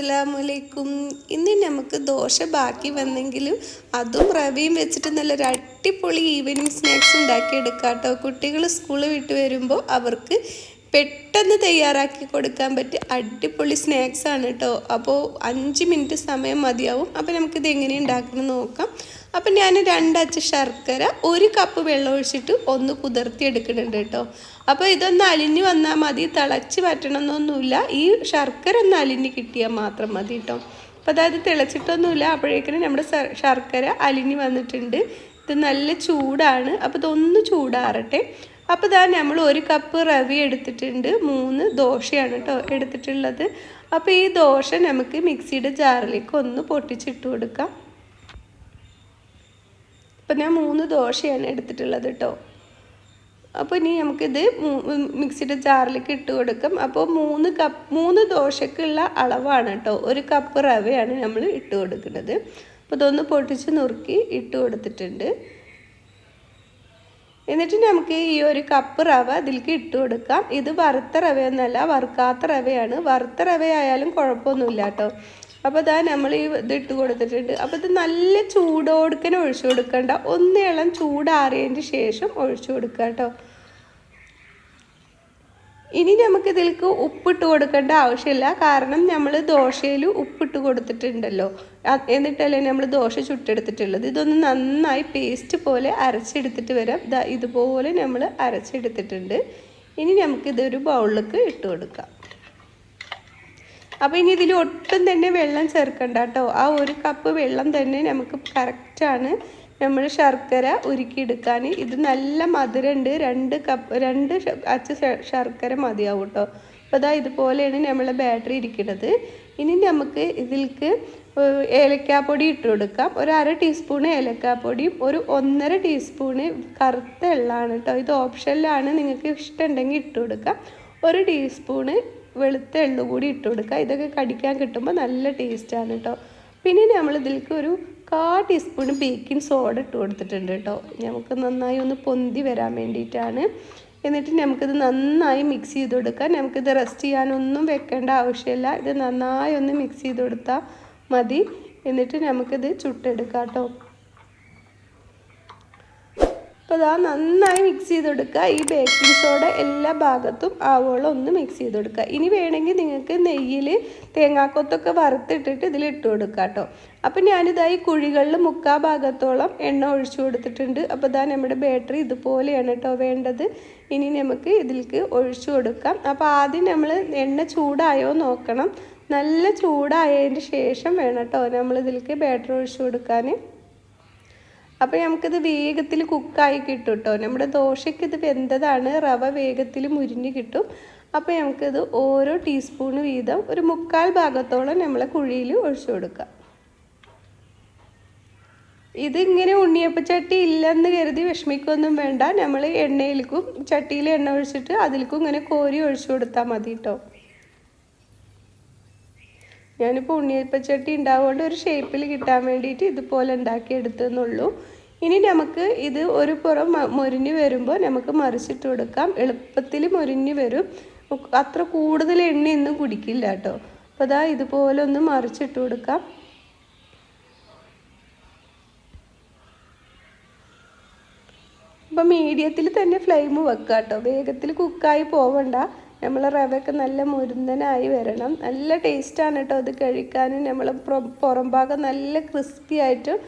അസ്സലാമലൈക്കും. ഇന്ന് നമുക്ക് ദോശ ബാക്കി വന്നെങ്കിലും അതും റവയും വെച്ചിട്ട് നല്ലൊരു അടിപൊളി ഈവനിങ് സ്നാക്സ് ഉണ്ടാക്കിയെടുക്കാം കേട്ടോ കുട്ടികൾ സ്കൂൾ വിട്ട് വരുമ്പോൾ അവർക്ക് പെട്ടെന്ന് തയ്യാറാക്കി കൊടുക്കാൻ പറ്റിയ അടിപൊളി സ്നാക്സ് ആണ് കേട്ടോ അപ്പോൾ അഞ്ച് മിനിറ്റ് സമയം മതിയാവും. അപ്പോൾ നമുക്കിത് എങ്ങനെ ഉണ്ടാക്കണം നോക്കാം. അപ്പം ഞാൻ രണ്ടച്ച് ശർക്കര ഒരു കപ്പ് വെള്ളം ഒഴിച്ചിട്ട് ഒന്ന് കുതിർത്തി എടുക്കുന്നുണ്ട് കേട്ടോ അപ്പോൾ ഇതൊന്ന് അലിഞ്ഞ് വന്നാൽ മതി. തിളച്ച് പറ്റണമെന്നൊന്നുമില്ല ഈ ശർക്കര ഒന്ന് അലിഞ്ഞ് കിട്ടിയാൽ മാത്രം മതി കേട്ടോ അപ്പോൾ അതായത് തിളച്ചിട്ടൊന്നുമില്ല. അപ്പോഴേക്കിനും നമ്മുടെ ശർ- ശർക്കര അലിഞ്ഞ് വന്നിട്ടുണ്ട്. ഇത് നല്ല ചൂടാണ്. അപ്പോൾ ഇതൊന്ന് ചൂടാറട്ടെ. അപ്പോൾ ഇതാ നമ്മൾ ഒരു കപ്പ് റവി എടുത്തിട്ടുണ്ട്. മൂന്ന് ദോശയാണ് കേട്ടോ എടുത്തിട്ടുള്ളത്. അപ്പോൾ ഈ ദോശ നമുക്ക് മിക്സിയുടെ ജാറിലേക്ക് ഒന്ന് പൊട്ടിച്ചിട്ട് കൊടുക്കാം. അപ്പം ഞാൻ മൂന്ന് ദോശയാണ് എടുത്തിട്ടുള്ളത് കേട്ടോ അപ്പോൾ ഇനി നമുക്കിത് മിക്സിയുടെ ജാറിലേക്ക് ഇട്ട് കൊടുക്കാം. അപ്പോൾ മൂന്ന് കപ്പ് മൂന്ന് ദോശക്കുള്ള അളവാണ് കേട്ടോ ഒരു കപ്പ് റവയാണ് നമ്മൾ ഇട്ട് കൊടുക്കുന്നത്. അപ്പോൾ ഇതൊന്ന് പൊട്ടിച്ച് നുറുക്കി ഇട്ട് കൊടുത്തിട്ടുണ്ട്. എന്നിട്ട് നമുക്ക് ഈ ഒരു കപ്പ് റവ ഇതിലേക്ക് ഇട്ട് കൊടുക്കാം. ഇത് വറുത്ത റവയൊന്നല്ല വറുക്കാത്ത റവയാണ്. വറുത്ത റവയായാലും കുഴപ്പമൊന്നുമില്ല കേട്ടോ. അപ്പോൾ ഇതാ നമ്മൾ ഈ ഇത് ഇട്ട് കൊടുത്തിട്ടുണ്ട്. അപ്പോൾ ഇത് നല്ല ചൂടോടുക്കനെ ഒഴിച്ചു കൊടുക്കണ്ട. ഒന്ന് ഇളം ചൂടാറിയതിന് ശേഷം ഒഴിച്ചു കൊടുക്കുക കേട്ടോ. ഇനി നമുക്ക് ഇതിലേക്ക് ഉപ്പിട്ട് കൊടുക്കേണ്ട ആവശ്യമില്ല. കാരണം നമ്മൾ ദോശയിൽ ഉപ്പിട്ട് കൊടുത്തിട്ടുണ്ടല്ലോ. എന്നിട്ടല്ലേ നമ്മൾ ദോശ ചുട്ടെടുത്തിട്ടുള്ളത്. ഇതൊന്ന് നന്നായി പേസ്റ്റ് പോലെ അരച്ചെടുത്തിട്ട് വരാം. ഇതുപോലെ നമ്മൾ അരച്ചെടുത്തിട്ടുണ്ട്. ഇനി നമുക്കിതൊരു ബൗളിലേക്ക് ഇട്ട് കൊടുക്കാം. അപ്പോൾ ഇനി ഇതിൽ ഒട്ടും തന്നെ വെള്ളം ചേർക്കണ്ട കേട്ടോ. ആ ഒരു കപ്പ് വെള്ളം തന്നെ നമുക്ക് കറക്റ്റാണ് നമ്മൾ ശർക്കര ഉരുക്കിയെടുക്കാൻ ഇത് നല്ല മധുരമുണ്ട്. രണ്ട് കപ്പ് രണ്ട് അച്ച് ശർക്കര മതിയാവും കേട്ടോ അപ്പോൾ അതാ ഇതുപോലെയാണ് നമ്മളെ ബാറ്ററി ഇരിക്കുന്നത്. ഇനി നമുക്ക് ഇതിൽക്ക് ഏലക്കാപ്പൊടി ഇട്ട് കൊടുക്കാം. ഒരു അര ടീസ്പൂൺ ഏലക്കാപ്പൊടിയും ഒരു ഒന്നര ടീസ്പൂണ് കറുത്ത എള്ളാണ് കേട്ടോ ഇത് ഓപ്ഷനിലാണ് നിങ്ങൾക്ക് ഇഷ്ടമുണ്ടെങ്കിൽ ഇട്ട് കൊടുക്കാം. ഒരു ടീസ്പൂണ് വെളുത്ത എള്ളു കൂടി ഇട്ട് കൊടുക്കുക ഇതൊക്കെ കടിക്കാൻ കിട്ടുമ്പോൾ നല്ല ടേസ്റ്റാണ് കേട്ടോ പിന്നെ നമ്മൾ ഇതിലേക്ക് ഒരു കാ ടീസ്പൂൺ ബേക്കിംഗ് സോഡ ഇട്ട് കൊടുത്തിട്ടുണ്ട് കേട്ടോ. നമുക്ക് നന്നായി ഒന്ന് പൊന്തി വരാൻ വേണ്ടിയിട്ടാണ്. എന്നിട്ട് നമുക്കിത് നന്നായി മിക്സ് ചെയ്ത് കൊടുക്കാം നമുക്കിത് റെസ്റ്റ് ചെയ്യാനൊന്നും വെക്കേണ്ട ആവശ്യമില്ല. ഇത് നന്നായി ഒന്ന് മിക്സ് ചെയ്ത് കൊടുത്താൽ മതി. എന്നിട്ട് നമുക്കിത് ചുട്ടെടുക്കാം കേട്ടോ. അപ്പോൾ ഇതാ നന്നായി മിക്സ് ചെയ്ത് കൊടുക്കുക ഈ ബേക്കിംഗ് സോഡ എല്ലാ ഭാഗത്തും ആവോളം ഒന്ന് മിക്സ് ചെയ്ത് കൊടുക്കുക ഇനി വേണമെങ്കിൽ നിങ്ങൾക്ക് നെയ്യിൽ തേങ്ങാക്കൊത്തൊക്കെ വറുത്തിട്ടിട്ട് ഇതിൽ ഇട്ട് കൊടുക്കുക കേട്ടോ. അപ്പം ഞാനിതാ ഈ കുഴികളിൽ മുക്കാ ഭാഗത്തോളം എണ്ണ ഒഴിച്ചു കൊടുത്തിട്ടുണ്ട്. അപ്പോൾ ഇതാ നമ്മുടെ ബാറ്ററി ഇതുപോലെയാണ് കേട്ടോ വേണ്ടത്. ഇനി നമുക്ക് ഇതിലേക്ക് ഒഴിച്ചു കൊടുക്കാം. അപ്പോൾ ആദ്യം നമ്മൾ എണ്ണ ചൂടായോ നോക്കണം. നല്ല ചൂടായതിന് ശേഷം വേണം കേട്ടോ നമ്മൾ ഇതിലേക്ക് ബാറ്ററി ഒഴിച്ചു കൊടുക്കാൻ. അപ്പോൾ നമുക്കിത് വേഗത്തിൽ കുക്കായി കിട്ടും കേട്ടോ നമ്മുടെ ദോശയ്ക്ക് ഇത് വെന്തതാണ്. റവ വേഗത്തിൽ മുരിഞ്ഞ് കിട്ടും. അപ്പോൾ നമുക്കിത് ഓരോ ടീസ്പൂണ് വീതം ഒരു മുക്കാൽ ഭാഗത്തോളം നമ്മളെ കുഴിയിൽ ഒഴിച്ചു കൊടുക്കുക ഇതിങ്ങനെ ഉണ്ണിയപ്പച്ചട്ടി ഇല്ലെന്ന് കരുതി വിഷമിക്കൊന്നും വേണ്ട. നമ്മൾ എണ്ണയിലേക്കും ചട്ടിയിൽ എണ്ണ ഒഴിച്ചിട്ട് അതിലേക്കും ഇങ്ങനെ കോരി ഒഴിച്ചു കൊടുത്താൽ മതി കേട്ടോ ഞാനിപ്പോൾ ഉണ്ണിയപ്പച്ചട്ടി ഉണ്ടാവുകൊണ്ട് ഒരു ഷേപ്പിൽ കിട്ടാൻ വേണ്ടിയിട്ട് ഇതുപോലെ ഉണ്ടാക്കി എടുത്തെന്നുള്ളൂ ഇനി നമുക്ക് ഇത് ഒരു പുറം മൊരിഞ്ഞ് വരുമ്പോൾ നമുക്ക് മറിച്ചിട്ട് കൊടുക്കാം. എളുപ്പത്തിൽ മൊരിഞ്ഞ് വരും. അത്ര കൂടുതൽ എണ്ണയൊന്നും കുടിക്കില്ല കേട്ടോ. അപ്പോൾ അതാ ഇതുപോലെ ഒന്ന് മറിച്ചിട്ട് കൊടുക്കാം. അപ്പം മീഡിയത്തിൽ തന്നെ ഫ്ലെയിം വെക്കാം കേട്ടോ വേഗത്തിൽ കുക്കായി പോവണ്ട. നമ്മൾ റവയൊക്കെ നല്ല മുരുന്നനായി വരണം. നല്ല ടേസ്റ്റാണ് കേട്ടോ അത് കഴിക്കാൻ നമ്മൾ പുറം ഭാഗം നല്ല ക്രിസ്പി ആയിട്ടും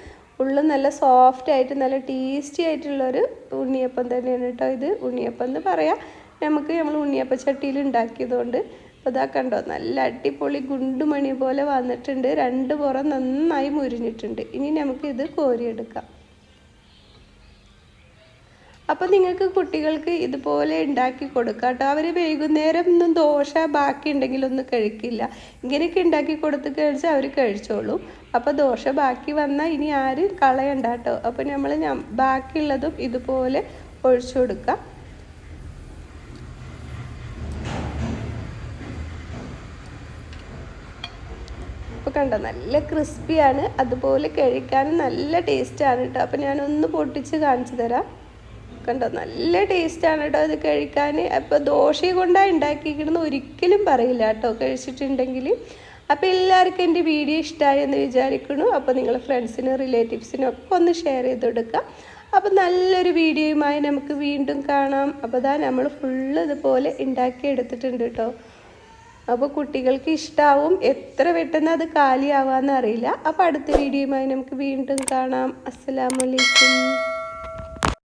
ഉള്ളിൽ നല്ല സോഫ്റ്റ് ആയിട്ട് നല്ല ടേസ്റ്റി ആയിട്ടുള്ളൊരു ഉണ്ണിയപ്പം തന്നെയാണ് കേട്ടോ ഇത്. ഉണ്ണിയപ്പം എന്ന് പറയാം നമുക്ക് നമ്മൾ ഉണ്ണിയപ്പ ചട്ടിയിൽ ഉണ്ടാക്കിയതുകൊണ്ട്. അപ്പോൾ ഇതാ കണ്ടോ നല്ല അടിപൊളി ഗുണ്ടുമണി പോലെ വന്നിട്ടുണ്ട്. രണ്ട് പുറം നന്നായി മുരിഞ്ഞിട്ടുണ്ട്. ഇനി നമുക്കിത് കോരിയെടുക്കാം. അപ്പോൾ നിങ്ങൾക്ക് കുട്ടികൾക്ക് ഇതുപോലെ ഉണ്ടാക്കി കൊടുക്കാം കേട്ടോ അവർ വൈകുന്നേരം ഒന്നും ദോശ ബാക്കി ഉണ്ടെങ്കിൽ ഒന്നും കഴിക്കില്ല. ഇങ്ങനെയൊക്കെ ഉണ്ടാക്കി കൊടുത്ത് കഴിച്ചാൽ അവർ കഴിച്ചോളും. അപ്പോൾ ദോശ ബാക്കി വന്നാൽ ഇനി ആരും കളയണ്ട കേട്ടോ അപ്പോൾ നമ്മൾ ബാക്കിയുള്ളതും ഇതുപോലെ ഒഴിച്ചു കൊടുക്കാം. അപ്പോൾ കണ്ടോ നല്ല ക്രിസ്പിയാണ്. അതുപോലെ കഴിക്കാനും നല്ല ടേസ്റ്റാണ് കേട്ടോ അപ്പോൾ ഞാനൊന്ന് പൊട്ടിച്ച് കാണിച്ചു തരാം. കണ്ടോ? നല്ല ടേസ്റ്റാണ് കേട്ടോ ഇത് കഴിക്കാൻ അപ്പോൾ ദോശ കൊണ്ടാണ് ഉണ്ടാക്കിയിരിക്കണമെന്ന് ഒരിക്കലും പറയില്ല കേട്ടോ കഴിച്ചിട്ടുണ്ടെങ്കിൽ അപ്പോൾ എല്ലാവർക്കും എന്റെ വീഡിയോ ഇഷ്ടമായി എന്ന് വിചാരിക്കുന്നു. അപ്പോൾ നിങ്ങൾ ഫ്രണ്ട്സിനും റിലേറ്റീവ്സിനും ഒക്കെ ഒന്ന് ഷെയർ ചെയ്ത് കൊടുക്കുക അപ്പോൾ നല്ലൊരു വീഡിയോയുമായി നമുക്ക് വീണ്ടും കാണാം. അപ്പോൾ ഇതാ നമ്മൾ ഫുള്ള് ഇതുപോലെ ഉണ്ടാക്കി എടുത്തിട്ടുണ്ട് കേട്ടോ അപ്പോൾ കുട്ടികൾക്ക് ഇഷ്ടാവും. എത്ര പെട്ടെന്ന് അത് കാലിയാവാന്നറിയില്ല അപ്പോൾ അടുത്ത വീഡിയോയുമായി നമുക്ക് വീണ്ടും കാണാം. അസ്സലാമലൈക്കും